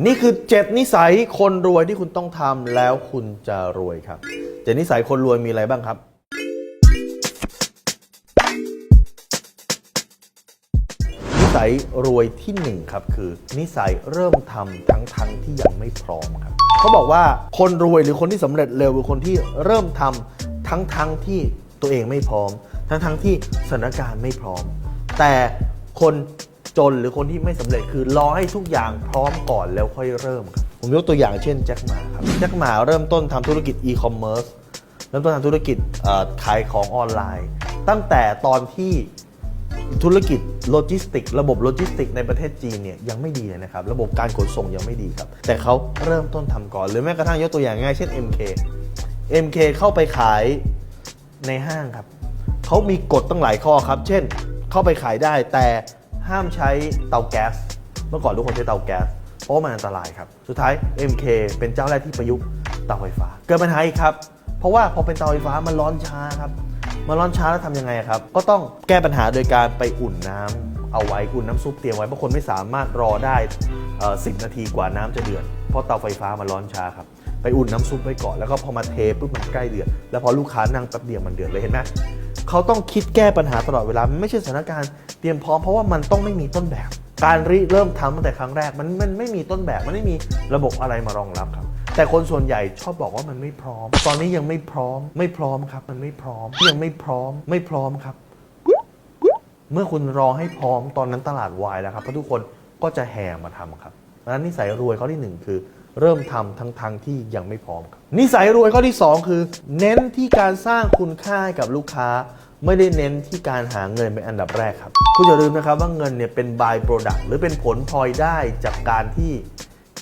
นี่คือ 7 นิสัยคนรวยที่คุณต้องทำแล้วคุณจะรวยครับเจ็ดนิสัยคนรวยมีอะไรบ้างครับ นิสัยรวยที่หนึ่งครับคือ นิสัยเริ่มทำทั้งทั้งที่ยังไม่พร้อมครับเขาบอกว่าคนรวยหรือคนที่สำเร็จเร็วคือคนที่เริ่มทำทั้งทั้งที่ตัวเองไม่พร้อม ทั้งทั้งที่สถานการณ์ไม่พร้อม แต่คน จนหรือคนที่ไม่สำเร็จคือรอให้ทุกอย่างพร้อมก่อนแล้วค่อยเริ่มครับผมยกตัวอย่างเช่นแจ็คหมาครับแจ็คหมาเริ่มต้นทำธุรกิจอีคอมเมิร์ซเริ่มต้นทำธุรกิจขายของออนไลน์ ตั้งแต่ตอนที่ธุรกิจโลจิสติก ระบบโลจิสติกในประเทศจีนเนี่ยยังไม่ดีเลยนะครับ ระบบการขนส่งยังไม่ดีครับ แต่เขาเริ่มต้นทำก่อน หรือแม้กระทั่งยกตัวอย่างง่ายเช่น MK MK เข้าไปขายในห้างครับเขามีกฎตั้งหลายข้อครับ เช่นเข้าไปขายได้แต่ ห้ามใช้เตาแก๊ส เมื่อก่อนทุกคนใช้เตาแก๊ส เพราะมันอันตรายครับ สุดท้าย MK เป็นเจ้าแรกที่ประยุกต์เตาไฟฟ้า เกิดปัญหาอีกครับ เพราะว่าพอเป็นเตาไฟฟ้ามันร้อนช้าครับมาร้อนช้าแล้วทำยังไงครับ ก็ต้องแก้ปัญหาโดยการไปอุ่นน้ำเอาไว้อุ่นน้ำซุปเตรียมไว้บางคนไม่สามารถรอได้สิบนาทีกว่าน้ำจะเดือด เพราะเตาไฟฟ้ามันร้อนช้าครับ ไปอุ่นน้ำซุปไว้ก่อน แล้วก็พอมาเทปุ๊บมันใกล้เดือด แล้วพอลูกค้านั่งแป๊บเดียวมันเดือดเลยเห็นไหม เขาต้องคิดแก้ปัญหาตลอดเวลา ไม่ใช่สถานการณ์เตรียมพร้อมเพราะว่ามันต้องไม่มีต้นแบบ การริเริ่มทำตั้งแต่ครั้งแรกมันมันไม่มีต้นแบบมันไม่มีระบบอะไรมารองรับครับ แต่คนส่วนใหญ่ชอบบอกว่ามันไม่พร้อม ตอนนี้ยังไม่พร้อม ไม่พร้อมครับ มันไม่พร้อมยังไม่พร้อม ไม่พร้อมครับ เมื่อคุณรอให้พร้อมตอนนั้นตลาดวายแล้วครับเพราะทุกคนก็จะแห่มาทำครับดังนั้นนิสัยรวยเข้อที่หนึ่งคือ เริ่มทำทั้งทงที่ยังไม่พร้อมครับนิสัยรวยข้อที่สองคือ เน้นที่การสร้างคุณค่าให้กับลูกค้า ไม่ได้เน้นที่การหาเงินเป็นอันดับแรกครับคุณอย่าลืมนะครับว่าเงินเนี่ยเป็น by product หรือเป็นผลพลอยได้จากการที่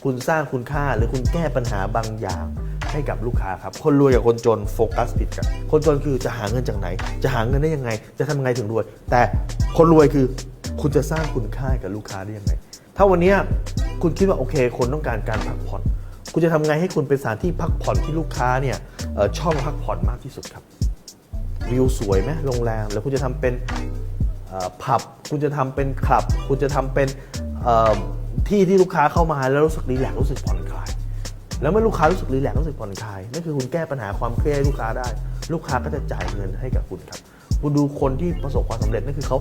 คุณสร้างคุณค่าหรือคุณแก้ปัญหาบางอย่างให้กับลูกค้าครับ คนรวยกับคนจนโฟกัสผิดกัน คนจนคือจะหาเงินจากไหน จะหาเงินได้ยังไง จะทำยังไงถึงรวย แต่คนรวยคือคุณจะสร้างคุณค่ากับลูกค้าได้ยังไง ถ้าวันนี้คุณคิดว่าโอเค คนต้องการการพักผ่อน คุณจะทำไงให้คุณเป็นสถานที่พักผ่อนที่ลูกค้าเนี่ยเออชอบพักผ่อนมากที่สุดครับ วิวสวยไหมโรงแรมแล้วคุณจะทำเป็นผับ คุณจะทำเป็นคลับ คุณจะทำเป็นที่ที่ลูกค้าเข้ามาแล้วรู้สึกรีแลกรู้สึกผ่อนคลาย แล้วเมื่อลูกค้ารู้สึกรีแลกรู้สึกผ่อนคลายนั่นคือคุณแก้ปัญหาความเครียดให้ลูกค้าได้ ลูกค้าก็จะจ่ายเงินให้กับคุณครับ คุณดูคนที่ประสบความสำเร็จนั่นคือเขา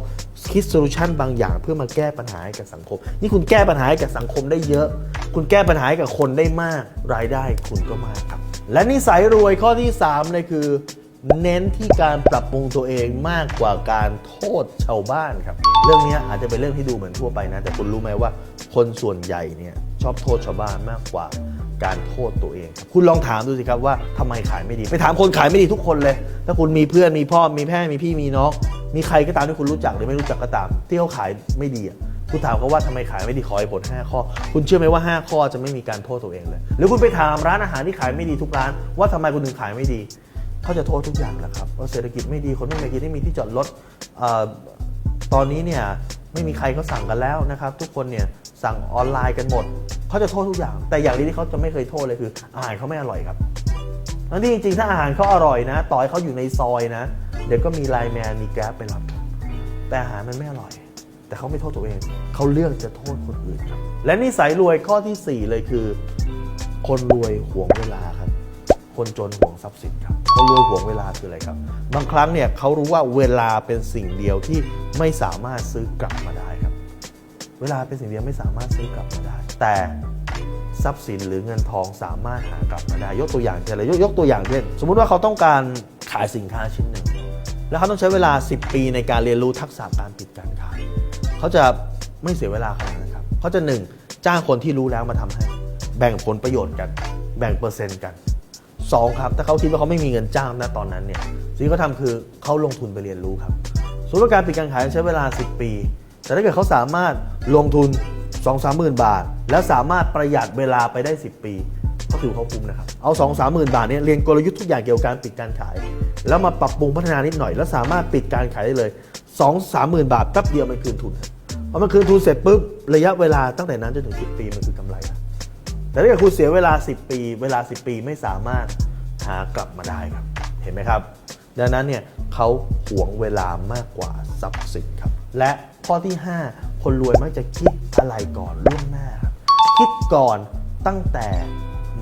คิดโซลูชันบางอย่างเพื่อมาแก้ปัญหาให้กับสังคม นี่คุณแก้ปัญหาให้กับสังคมได้เยอะ คุณแก้ปัญหาให้กับคนได้มาก รายได้คุณก็มากครับ และนิสัยรวยข้อที่3เลยคือ เน้นที่การปรับปรุงตัวเองมากกว่าการโทษชาวบ้านครับ เรื่องนี้อาจจะเป็นเรื่องที่ดูเหมือนทั่วไปนะ แต่คุณรู้ไหมว่า คนส่วนใหญ่เนี่ยชอบโทษชาวบ้านมากกว่า การโทษตัวเอง คุณลองถามดูสิครับว่าทำไมขายไม่ดี ไปถามคนขายไม่ดีทุกคนเลย ถ้าคุณมีเพื่อนมีพ่อมีแม่มีพี่มีน้องมีใครก็ตามที่คุณรู้จักหรือไม่รู้จักก็ตาม ที่เขาขายไม่ดีคุณถามเขาว่าทำไมขายไม่ดีขอให้ผล 5 ข้อ คุณเชื่อไหมว่า 5 ข้อจะไม่มีการโทษตัวเองเลย หรือคุณไปถามร้านอาหารที่ขายไม่ดีทุกร้าน ว่าทำไมคุณถึงขายไม่ดีเขาจะโทษทุกอย่างแหละครับว่าเศรษฐกิจไม่ดีคนไม่มีกินไม่มีที่จอดรถตอนนี้เนี่ยไม่มีใครเขาสั่งกันแล้วนะครับ ทุกคนเนี่ย สั่งออนไลน์กันหมด เขาจะโทษทุกอย่าง แต่อย่างนี้ที่เขาจะไม่เคยโทษเลยคือ อาหารเขาไม่อร่อยครับทั้งที่จริงๆ ถ้าอาหารเขาอร่อยนะ ต่อให้เขาอยู่ในซอยนะ เดี๋ยวก็มีไลน์แมนมีแกร็บไปรับ แต่อาหารมันไม่อร่อย แต่เขาไม่โทษตัวเอง เขาเลือกจะโทษคนอื่นครับ และนิสัยรวยข้อทีสี่ 4 เลยคือ คนรวยหวงเวลาครับ คนจนหวงทรัพย์สินครับ คนรวยหวงเวลาคืออะไรครับ บางครั้งเนี่ยเขารู้ว่าเวลาเป็นสิ่งเดียวที่ไม่สามารถซื้อกลับมาได้ เวลาเป็นสิ่งเดียวไม่สามารถซื้อกลับมาได้ แต่ทรัพย์สินหรือเงินทองสามารถหากลับมาได้ ยกตัวอย่างเช่นอะไรยกยกตัวอย่างเช่นสมมุติว่าเขาต้องการขายสินค้าชิ้นหนึ่ง แล้วเขาต้องใช้เวลา 10 ปีในการเรียนรู้ทักษะการปิดการขายเขาจะไม่เสียเวลาขนาดนั้นครับเขาจะหนึ่งจ้างคนที่รู้แล้วมาทำให้ แบ่งผลประโยชน์กัน แบ่งเปอร์เซ็นต์กันสองครับถ้าเขาคิดว่าเขาไม่มีเงินจ้างณตอนนั้นเนี่ยสิ่งที่เขาทำคือเขาลงทุนไปเรียนรู้ครับสมมติว่าการปิดการขายใช้เวลา 10 ปี แต่ถ้าเกิดเขาสามารถลงทุน 2 3 0 0 0 0 บาท แล้วสามารถประหยัดเวลาไปได้ 10 ปีก็ถือเขาคุ้มนะครับ เอา 2 3 0 0 0 0 บาทเนี่ยเรียนกลยุทธ์ทุกอย่างเกี่ยวกับการปิดการขาย แล้วมาปรับปรุงพัฒนานิดหน่อย แล้วสามารถปิดการขายได้เลย 2 3 0 0 0 0 บาทแป๊บเดียวมันคืนทุนพอมันคืนทุนเสร็จปุ๊บระยะเวลาตั้งแต่นั้นจนถึง 10 ปีมันคือกำไรแล้วแต่ถ้าเกิดคุณเสียเวลา 10 ปี เวลา 10 ปีไม่สามารถหากลับมาได้ครับ เห็นไหมครับ ดังนั้นเนี่ยเขาหวงเวลามากกว่าทรัพย์สินครับ และข้อที่ 5 คนรวยมักจะคิดอะไรก่อนล่วงหน้าครับคิดก่อนตั้งแต่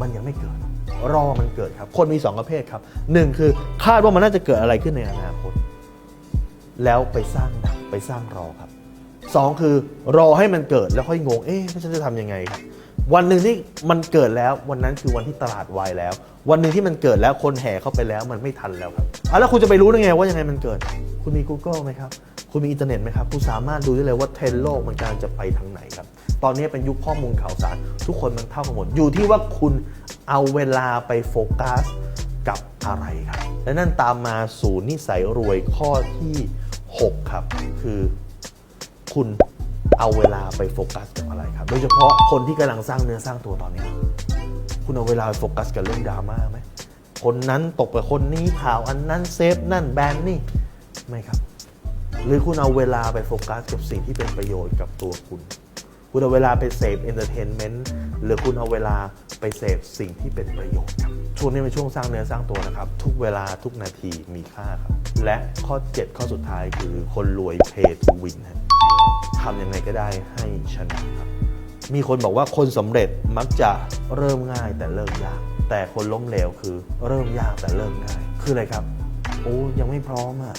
มันยังไม่เกิด รอมันเกิดครับ คนมีสองประเภทครับหนึ่งคือคาดว่ามันน่าจะเกิดอะไรขึ้นในอนาคต แล้วไปสร้างดักไปสร้างรอครับสองคือรอให้มันเกิดแล้วค่อยงง เอ๊ะฉันจะทำยังไงครับวันหนึ่งที่มันเกิดแล้ววันนั้นคือวันที่ตลาดวายแล้ว วันหนึ่งที่มันเกิดแล้วคนแห่เข้าไปแล้วมันไม่ทันแล้วครับอะแล้วคุณจะไปรู้ได้ไงว่ายังไงมันเกิด คุณมี Google ไหมครับ คุณมีอินเทอร์เน็ตไหมครับคุณสามารถดูได้เลยว่าเทรนด์โลกมันกำลังจะไปทางไหนครับ ตอนนี้เป็นยุคข้อมูลข่าวสาร ทุกคนมันเท่ากันหมด อยู่ที่ว่าคุณเอาเวลาไปโฟกัสกับอะไรครับ และนั่นตามมาสู่นิสัยรวยข้อที่ 6 ครับ คือคุณเอาเวลาไปโฟกัสกับอะไรครับ โดยเฉพาะคนที่กำลังสร้างเนื้อสร้างตัวตอนนี้ คุณเอาเวลาไปโฟกัสกับเรื่องดราม่าไหมคนนั้นตกกับคนนี้ข่าวอันนั้นเซฟนั่นแบนนี่ไม่ครับ หรือคุณเอาเวลาไปโฟกัสกับสิ่งที่เป็นประโยชน์กับตัวคุณ คุณเอาเวลาไปเสพเอนเตอร์เทนเมนต์หรือคุณเอาเวลาไปเสพสิ่งที่เป็นประโยชน์ครับช่วงนี้เป็นช่วงสร้างเนื้อสร้างตัวนะครับ ทุกเวลาทุกนาทีมีค่าครับ และข้อ 7 ข้อสุดท้ายคือคนรวย pay to win ฮะทำยังไงก็ได้ให้ชนะครับมีคนบอกว่าคนสำเร็จมักจะเริ่มง่ายแต่เลิกยาก แต่คนล้มเหลวคือเริ่มยากแต่เลิกง่าย คืออะไรครับ โอ้ยังไม่พร้อมอะ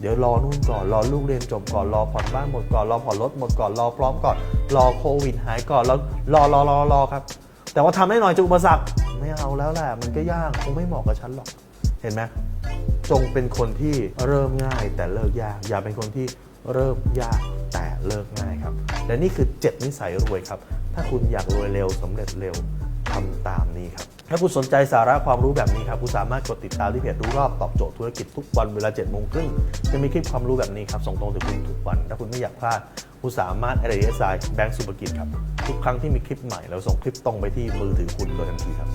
เดี๋ยวรอนู่นก่อนรอลูกเรียนจบก่อนรอผ่อนบ้านหมดก่อนรอผ่อนรถหมดก่อนรอพร้อมก่อนรอโควิดหายก่อนแล้วรอรอรอรอครับ แต่ว่าทำได้หน่อยจะอุปสรรคไม่เอาแล้วแหละมันก็ยากคงไม่เหมาะกับฉันหรอกเห็นไหมจงเป็นคนที่เริ่มง่ายแต่เลิกยากอย่าเป็นคนที่เริ่มยากแต่เลิกง่ายครับและนี่คือ 7 นิสัยรวยครับ ถ้าคุณอยากรวยเร็วสำเร็จเร็ว ทำตามนี้ครับ ถ้าคุณสนใจสาระความรู้แบบนี้ครับ คุณสามารถกดติดตามที่เพจรู้รอบตอบโจทย์ธุรกิจทุกวันเวลา7จ็ดโมงครึ่งจะมีคลิปความรู้แบบนี้ครับ ส่งตรงถึงคุณทุกวัน ถ้าคุณไม่อยากพลาด คุณสามารถ a อ s i แบงก์สุภกิจครับ ทุกครั้งที่มีคลิปใหม่เราส่งคลิปตรงไปที่มือถือคุณโดยทันทีครับ